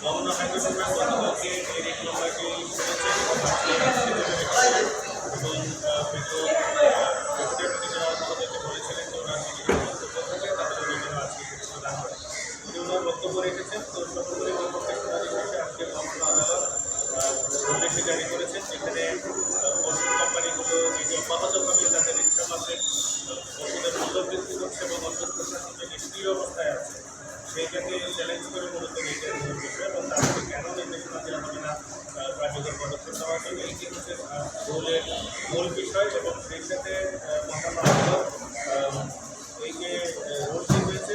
মহামান্য হাইকোর্টের গতকালকে এই রেট এবং আজকে সেটা এবং আহ, বিগত প্রেসিডেন্ট যারা আমাদেরকে বলেছিলেন বক্তব্য বক্তব্য রেখেছেন তো সকলের শুনানি শেষে আজকে জারি করেছেন যেখানে ওষুধ কোম্পানিগুলো নিজে অব্যাহতভাবে তাদের ইচ্ছা মাসে ওষুধের মূল্য বৃদ্ধি করছে এবং ওষুধ প্রশাসন যে নিষ্ক্রিয় অবস্থায় আছে সেইটাকে চ্যালেঞ্জ করে মূলত এবং তারপরে কেন নির্দেশনা দেওয়া হবে না। কার্যকর পদক্ষেপ নেওয়া হবে এইটি হচ্ছে মূলের, মূল বিষয় এবং সেই সাথে মহামান্য এই যে রুলটি হয়েছে।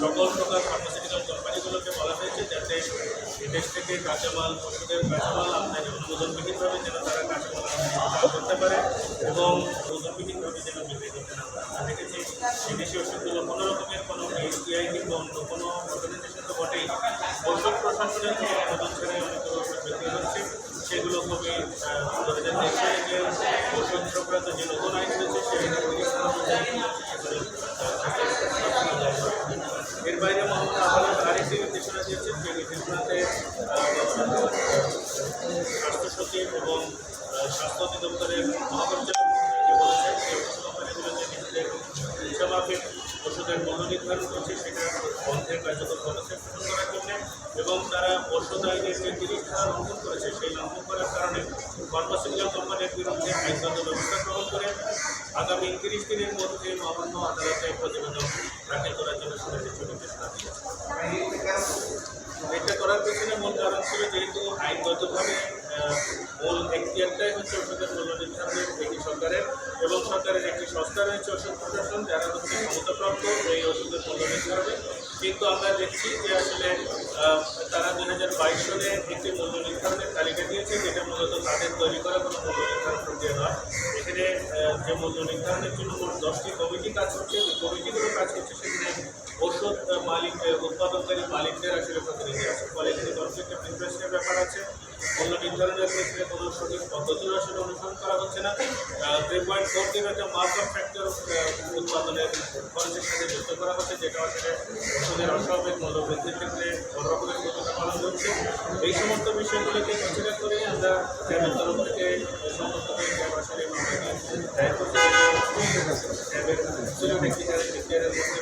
সকল প্রকার ফার্মাসিউটিক্যাল কোম্পানিগুলোকে বলা হয়েছে যাতে বিদেশ থেকে কাঁচামাল ওষুধের কাঁচামাল আমদানি অনুমোদনবিহীনভাবে যেন তারা কাঁচামাল করতে পারে এবং অনুমোদনবিহীনভাবে যেন বিক্রি করতে না পারে আমরা দেখেছি বিদেশি ওষুধগুলো কোনো এসবিআই কিংবা কোনো অর্গানাইজেশন বটেই। ওষুধ প্রশাসনের অনেকগুলো যে নতুন সেগুলো, আহ, এর বাইরে স্বাস্থ্য সচিব এবং স্বাস্থ্য অধিদপ্তরের মহাপরিচালক বলেছেন যে ওষুধ কোম্পানিগুলো যে নিজেদের ইচ্ছামাফিক ওষুধের মূল্য নির্ধারণ করছে, সেটা বন্ধের কার্যকর পদক্ষেপ গ্রহণ করার জন্য এবং তারা ওষুধ আইনের যে তিরিশ লঙ্ঘন করেছে, সেই লঙ্ঘন করার কারণে ফার্মাসিউটিক্যাল কোম্পানির বিরুদ্ধে আইনগত ব্যবস্থা গ্রহণ করে আগামী তিরিশ দিনের মধ্যে মহামান্য আদালতে প্রতিবেদন দাখিল করার জন্য সুনির্দিষ্ট নির্দেশনা এটা করার পেছনে মূল কারণ ছিল যেহেতু আইনগতভাবে মূল একটিয়ারটাই হচ্ছে ওষুধের মূল্য একটি এবং সরকারের একটি সংস্থা রয়েছে ওষুধ প্রশাসন, যারা হচ্ছে ক্ষমতাপ্রাপ্ত, এই ওষুধের মূল্য নির্ধারণে কিন্তু আমরা দেখছি যে আসলে তারা দুই হাজার বাইশ সালে একটি মূল্য নির্ধারণের তালিকা দিয়েছে, যেটা মূলত তাদের তৈরি করা কোনো মূল্য নির্ধারণ প্রক্রিয়া নয়। এখানে যে মূল্য নির্ধারণের জন্য মোট দশটি কমিটি কাজ করছে, যে কমিটিগুলো কাজ করছে সেখানে ওষুধ মালিক উৎপাদনকারী মালিকদের আসলে প্রতিনিধি আছে ফলে এখানে কনফ্লিক্ট অফ ইন্টারেস্টের ব্যাপার আছে। মূল্য ক্ষেত্রে কোনো সঠিক অনুসরণ করা হচ্ছে না। থ্রি পয়েন্ট ফোর উৎপাদনের যুক্ত করা হচ্ছে, যেটা আসলে অস্বাভাবিক মূল্য ক্ষেত্রে বড় রকমের ভূমিকা পালন করছে। এই সমস্ত বিষয়গুলোকে কনসিডার করে আমরা মামলাটি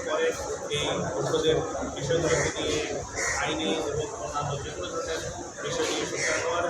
পরে এই ওষুধের বিষয়গুলোকে নিয়ে আইনি এবং অন্যান্য যে কোনো ধরনের বিষয় নিয়ে সোচ্চার হওয়ার